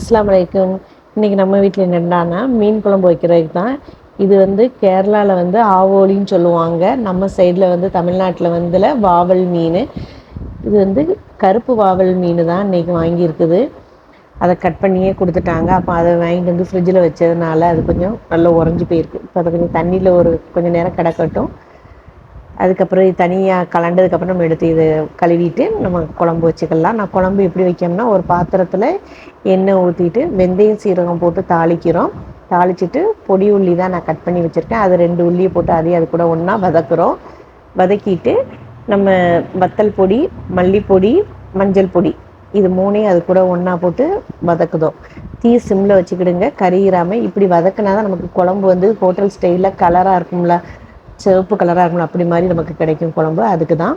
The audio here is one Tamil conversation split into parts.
அஸ்லாம் வலைக்கும் இன்றைக்கி நம்ம வீட்டில் என்னென்னா மீன் குழம்பு வைக்கிறதுக்கு தான் இது வந்து கேரளாவில் வந்து ஆவோலின்னு சொல்லுவாங்க. நம்ம சைடில் வந்து தமிழ்நாட்டில் வந்துல வாவல் மீன். இது வந்து கருப்பு வாவல் மீன் தான் இன்றைக்கி வாங்கியிருக்குது. அதை கட் பண்ணியே கொடுத்துட்டாங்க. அப்போ அதை வாங்கிட்டு வந்து ஃப்ரிட்ஜில் வச்சதுனால அது கொஞ்சம் நல்லா உறைஞ்சி போயிருக்கு. இப்போ அதை கொஞ்சம் தண்ணியில் ஒரு கொஞ்சம் நேரம் கிடக்கட்டும். அதுக்கப்புறம் இது தனியாக கலண்டதுக்கப்புறம் நம்ம எடுத்து இது கழுவிட்டு நம்ம குழம்பு வச்சுக்கலாம். நான் குழம்பு எப்படி வைக்கணும்னா ஒரு பாத்திரத்தில் எண்ணெய் ஊற்றிட்டு வெந்தயம் சீரகம் போட்டு தாளிக்கிறோம். தாளிச்சிட்டு பொடி உள்ளி தான் நான் கட் பண்ணி வச்சுருக்கேன். அது ரெண்டு உள்ளியை போட்டு அதையும் அது கூட ஒன்றா வதக்குறோம். வதக்கிட்டு நம்ம வத்தல் பொடி மல்லிப்பொடி மஞ்சள் பொடி இது மூணையும் அது கூட ஒன்றா போட்டு வதக்குதோம். தீ சிம்மில் வச்சுக்கிடுங்க. கறியிறாமல் இப்படி வதக்குனா தான் நமக்கு குழம்பு வந்து ஹோட்டல் ஸ்டைலில் கலராக இருக்கும்ல. சிவப்பு கலராக இருக்கணும் அப்படி மாதிரி நமக்கு கிடைக்கும் குழம்பு. அதுக்கு தான்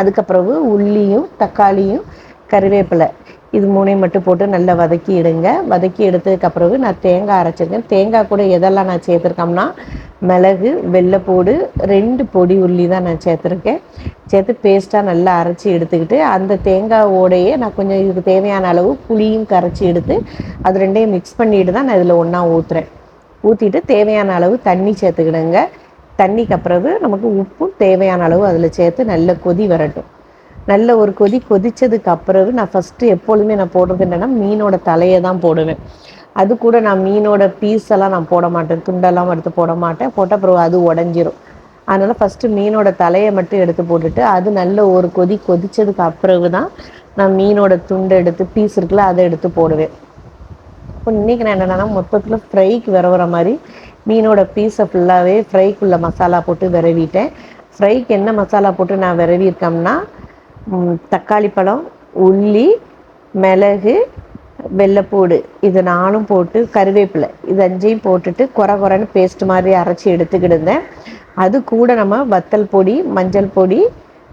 அதுக்கப்புறவு உள்ளியும் தக்காளியும் கருவேப்பிலை. இது மூணையும் மட்டும் போட்டு நல்லா வதக்கி எடுங்க. வதக்கி எடுத்ததுக்கப்புறவு நான் தேங்காய் அரைச்சிருக்கேன். தேங்காய் கூட எதெல்லாம் நான் சேர்த்துருக்கோம்னா மிளகு வெள்ளைப்பூடு ரெண்டு பொடி உள்ளி தான் நான் சேர்த்துருக்கேன். சேர்த்து பேஸ்ட்டாக நல்லா அரைச்சி எடுத்துக்கிட்டு அந்த தேங்காவோடையே நான் கொஞ்சம் இதுக்கு தேவையான அளவு புளியும் கரைச்சி எடுத்து அது ரெண்டையும் மிக்ஸ் பண்ணிட்டு தான் நான் இதில் ஒன்றா ஊற்றுறேன் ஊற்றிட்டு தேவையான அளவு தண்ணி சேர்த்துக்கிடுங்க. தண்ணிக்கு அப்புறவு நமக்கு உப்பும் தேவையான அளவு அதில் சேர்த்து நல்ல கொதி வரட்டும். நல்ல ஒரு கொதி கொதித்ததுக்கு அப்புறவு நான் ஃபஸ்ட்டு எப்பொழுதுமே நான் போடுறது என்னென்னா மீனோட தலையை தான் போடுவேன். அது கூட நான் மீனோட பீஸ் எல்லாம் நான் போட மாட்டேன். துண்டெல்லாம் எடுத்து போட மாட்டேன். போட்ட அப்புறம் அது உடஞ்சிரும். அதனால் ஃபஸ்ட்டு மீனோட தலையை மட்டும் எடுத்து போட்டுட்டு அது நல்ல ஒரு கொதி கொதித்ததுக்கு அப்புறவு தான் நான் மீனோட துண்டை எடுத்து பீஸ் இருக்குல்ல அதை எடுத்து போடுவேன். இப்போ இன்றைக்கி நான் என்னென்னா மொத்தத்தில் ஃப்ரைக்கு விரவுற மாதிரி மீனோட பீஸை ஃபுல்லாகவே ஃப்ரைக்குள்ளே மசாலா போட்டு விரவிட்டேன். ஃப்ரைக்கு என்ன மசாலா போட்டு நான் விரவியிருக்கோம்னா தக்காளி பழம் உள்ளி மிளகு வெள்ளைப்பூடு. இது நானும் போட்டு கருவேப்பிலை. இது அஞ்சையும் போட்டுட்டு குறை குறைன்னு பேஸ்ட் மாதிரி அரைச்சி எடுத்துக்கிடுந்தேன் அது கூட நம்ம வத்தல் பொடி மஞ்சள் பொடி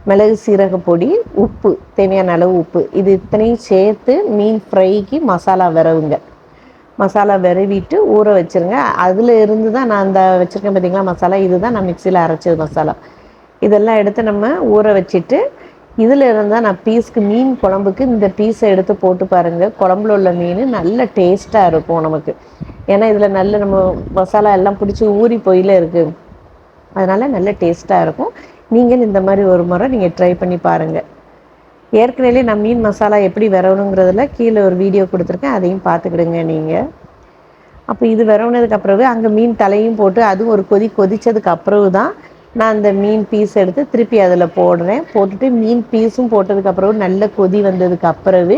மிளகு சீரக பொடி உப்பு. தேவையான அளவு உப்பு. இது இத்தனையும் சேர்த்து மீன் ஃப்ரைக்கு மசாலா விரவுங்க. மசாலா விரவிட்டு ஊற வச்சுருங்க. அதில் இருந்து தான் நான் அந்த வச்சுருக்கேன் பார்த்தீங்களா மசாலா? இது தான் நான் மிக்சியில் அரைச்சது மசாலா. இதெல்லாம் எடுத்து நம்ம ஊற வச்சுட்டு இதில் இருந்தால் நான் பீஸ்க்கு மீன் குழம்புக்கு இந்த பீஸை எடுத்து போட்டு பாருங்கள் குழம்புல உள்ள மீன் நல்ல டேஸ்ட்டாக இருக்கும் நமக்கு. ஏன்னா இதில் நல்ல நம்ம மசாலா எல்லாம் பிடிச்சி ஊறி போயில இருக்குது அதனால் நல்ல டேஸ்ட்டாக இருக்கும். நீங்கள் இந்த மாதிரி ஒரு முறை நீங்கள் ட்ரை பண்ணி பாருங்கள் ஏற்கனவே நான் மீன் மசாலா எப்படி வரணுங்கிறதுல கீழே ஒரு வீடியோ கொடுத்துருக்கேன். அதையும் பார்த்துக்கிடுங்க நீங்கள் அப்போ இது விரவுனதுக்கு அப்புறவு அங்கே மீன் தலையும் போட்டு அதுவும் ஒரு கொதி கொதித்ததுக்கு அப்புறவு தான் நான் அந்த மீன் பீஸ் எடுத்து திருப்பி அதில் போடுறேன். போட்டுட்டு மீன் பீஸும் போட்டதுக்கு அப்புறம் நல்ல கொதி வந்ததுக்கு அப்புறவு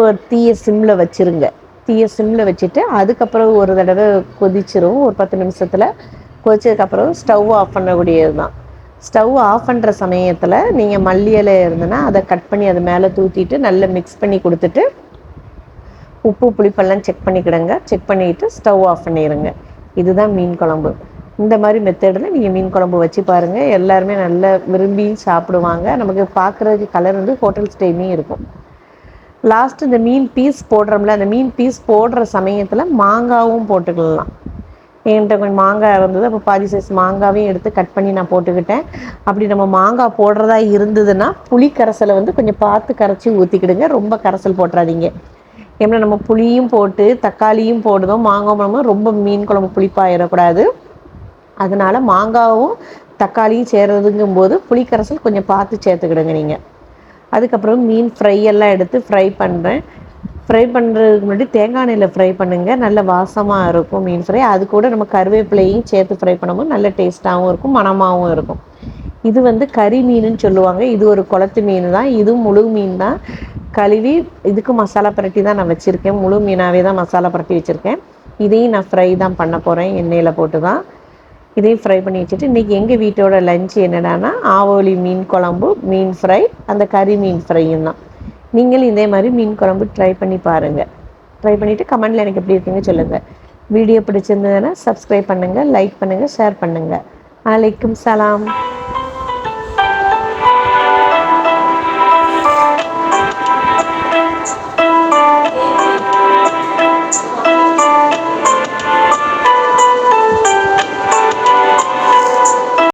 ஒரு தீய சிம்மில் வச்சுருங்க. தீய சிம்மில் வச்சுட்டு அதுக்கப்புறம் ஒரு தடவை கொதிச்சிரும். ஒரு பத்து நிமிஷத்தில் கொதிச்சதுக்கப்புறம் ஸ்டவ் ஆஃப் பண்ணக்கூடியது தான் ஸ்டவ் ஆஃப் பண்ணுற சமயத்தில் நீங்கள் மல்லி இலை இருந்ததுன்னா அதை கட் பண்ணி அது மேலே தூத்திட்டு நல்லா மிக்ஸ் பண்ணி கொடுத்துட்டு உப்பு புளிப்பெல்லாம் செக் பண்ணிக்கிடுங்க. செக் பண்ணிவிட்டு ஸ்டவ் ஆஃப் பண்ணிடுங்க இதுதான் மீன் குழம்பு. இந்த மாதிரி மெத்தடில் நீங்கள் மீன் குழம்பு வச்சு பாருங்கள் எல்லாருமே நல்லா விரும்பி சாப்பிடுவாங்க. நமக்கு பார்க்குறதுக்கு கலர் வந்து ஹோட்டல் ஸ்டைலையும் இருக்கும். லாஸ்ட் இந்த மீன் பீஸ் போடுறோம்ல அந்த மீன் பீஸ் போடுற சமயத்தில் மாங்காவும் போட்டுக்கலாம். என்கிட்ட கொஞ்சம் மாங்காய் இருந்தது. அப்போ பாதி சைஸ் மாங்காவையும் எடுத்து கட் பண்ணி நான் போட்டுக்கிட்டேன். அப்படி நம்ம மாங்காய் போடுறதா இருந்ததுன்னா புளி கரைசலை வந்து கொஞ்சம் பார்த்து கரைச்சி ஊற்றிக்கிடுங்க ரொம்ப கரைசல் போட்டுறாதீங்க. ஏன்னா நம்ம புளியும் போட்டு தக்காளியும் போடுதோம் மாங்காய் மூலமாக ரொம்ப மீன் குழம்பு புளிப்பாயிடக்கூடாது அதனால் மாங்காவும் தக்காளியும் சேர்றதுங்கும் போது புளிக்கரைசல் கொஞ்சம் பார்த்து சேர்த்துக்கிடுங்க நீங்கள் அதுக்கப்புறம் மீன் ஃப்ரை எல்லாம் எடுத்து ஃப்ரை பண்ணுறேன் ஃப்ரை பண்ணுறதுக்கு முன்னாடி தேங்காய் எண்ணெயில் ஃப்ரை பண்ணுங்கள் நல்ல வாசமாக இருக்கும் மீன் ஃப்ரை அது கூட நம்ம கருவேப்பிலையும் சேர்த்து ஃப்ரை பண்ணும்போது நல்ல டேஸ்ட்டாகவும் இருக்கும் மணமாகவும் இருக்கும். இது வந்து கறி மீனுன்னு சொல்லுவாங்க. இது ஒரு குளத்து மீன் தான். இதுவும் முழு மீன் தான். கழுவி இதுக்கு மசாலா பரட்டி தான் நான் வச்சுருக்கேன். முழு மீனாகவே தான் மசாலா பரட்டி வச்சுருக்கேன். இதையும் நான் ஃப்ரை தான் பண்ண போகிறேன் எண்ணெயில் போட்டு தான். இதையும் ஃப்ரை பண்ணி வச்சுட்டு இன்றைக்கி எங்கள் வீட்டோட லஞ்ச் என்னடானா ஆவோலி மீன் குழம்பு மீன் ஃப்ரை அந்த கறி மீன் ஃப்ரையும் தான். நீங்களும் இதே மாதிரி மீன் குழம்பு ட்ரை பண்ணி பாருங்கள் ட்ரை பண்ணிவிட்டு கமெண்டில் எனக்கு எப்படி இருக்குங்க சொல்லுங்கள் வீடியோ பிடிச்சிருந்ததுன்னா சப்ஸ்கிரைப் பண்ணுங்கள் லைக் பண்ணுங்கள் ஷேர் பண்ணுங்கள் அலைக்கும் சலாம்.